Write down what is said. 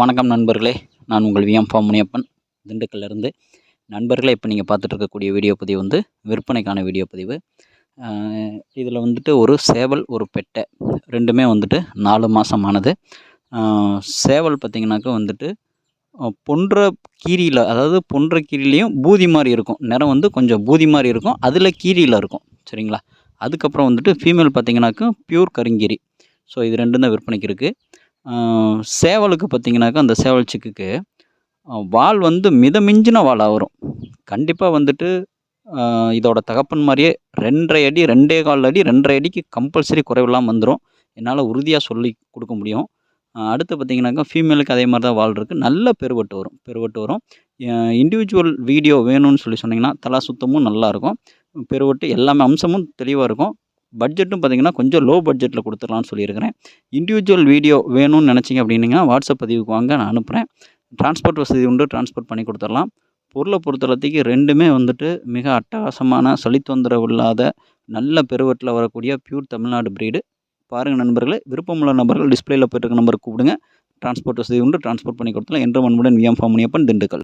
வணக்கம் நண்பர்களே. நான் உங்கள் விஎம் ஃபார்ம் முனியப்பன். திண்டுக்கல்லேருந்து. நண்பர்களே இப்போ நீங்கள் பார்த்துட்டு இருக்கக்கூடிய வீடியோ பதிவு வந்து விற்பனைக்கான வீடியோ பதிவு. இதில் வந்துட்டு ஒரு சேவல் ஒரு பெட்டை ரெண்டுமே வந்துட்டு நாலு மாதமானது சேவல் பார்த்திங்கனாக்கா வந்துட்டு பொன்ற கீரியில் அதாவது பொன்ற கீரிலையும் பூதி மாதிரி இருக்கும். நிறம் வந்து கொஞ்சம் பூதி மாதிரி இருக்கும். அதில் கீரியில் இருக்கும். சரிங்களா? அதுக்கப்புறம் வந்துட்டு ஃபீமேல் பார்த்திங்கனாக்கா பியூர் கருங்கீரி. ஸோ இது ரெண்டும் தான் விற்பனைக்கு இருக்குது சேவலுக்கு பார்த்திங்கனாக்கா அந்த சேவல் சிக்குக்கு வால் வந்து மிதமிஞ்சின வாலாக வரும். கண்டிப்பாக வந்துட்டு இதோட தகப்பன் மாதிரியே ரெண்டரை அடி ரெண்டே கால் அடி ரெண்டரை அடிக்கு கம்பல்சரி குறைவில்லாமல் வந்துடும் என்னால் உறுதியாக சொல்லி கொடுக்க முடியும். அடுத்து பார்த்திங்கனாக்கா ஃபீமேலுக்கு அதே மாதிரி தான் வால் இருக்குது நல்ல பெருவட்டு வரும். பெருவட்டு வரும். இண்டிவிஜுவல் வீடியோ வேணும்னு சொல்லி சொன்னிங்கன்னா தலா சுத்தமும் நல்லாயிருக்கும் பெருவட்டு எல்லாமே அம்சமும் தெளிவாக இருக்கும். பட்ஜெட்டும் பார்த்திங்கன்னா கொஞ்சம் லோ பட்ஜெட்டில் கொடுத்துடலான்னு சொல்லியிருக்கிறேன். இண்டிவிஜுவல் வீடியோ வேணும்னு நினச்சிங்க அப்படின்னிங்கன்னா வாட்ஸ்அப் பதிவுக்கு வாங்க நான் அனுப்புகிறேன் டிரான்ஸ்போர்ட் வசதி உண்டு டிரான்ஸ்போர்ட் பண்ணி கொடுத்துடலாம். பொருளை பொறுத்தளத்துக்கு ரெண்டுமே வந்துட்டு மிக அட்டகாசமான சளித்தொந்தரவு இல்லாத நல்ல பெருவட்டில் வரக்கூடிய பியூர் தமிழ்நாடு ப்ரீடு பாருங்கள் நண்பர்களே விருப்பமுள்ள நபர்கள் டிஸ்பிளேயில் போய்ட்டு நம்பருக்கு கூப்பிடுங்க. டிரான்ஸ்போர்ட் வசதி உண்டு டிரான்ஸ்போர்ட் பண்ணி கொடுத்தலாம் என்ற மண்புடன் விஎம் ஃபார்ம் திண்டுக்கல்.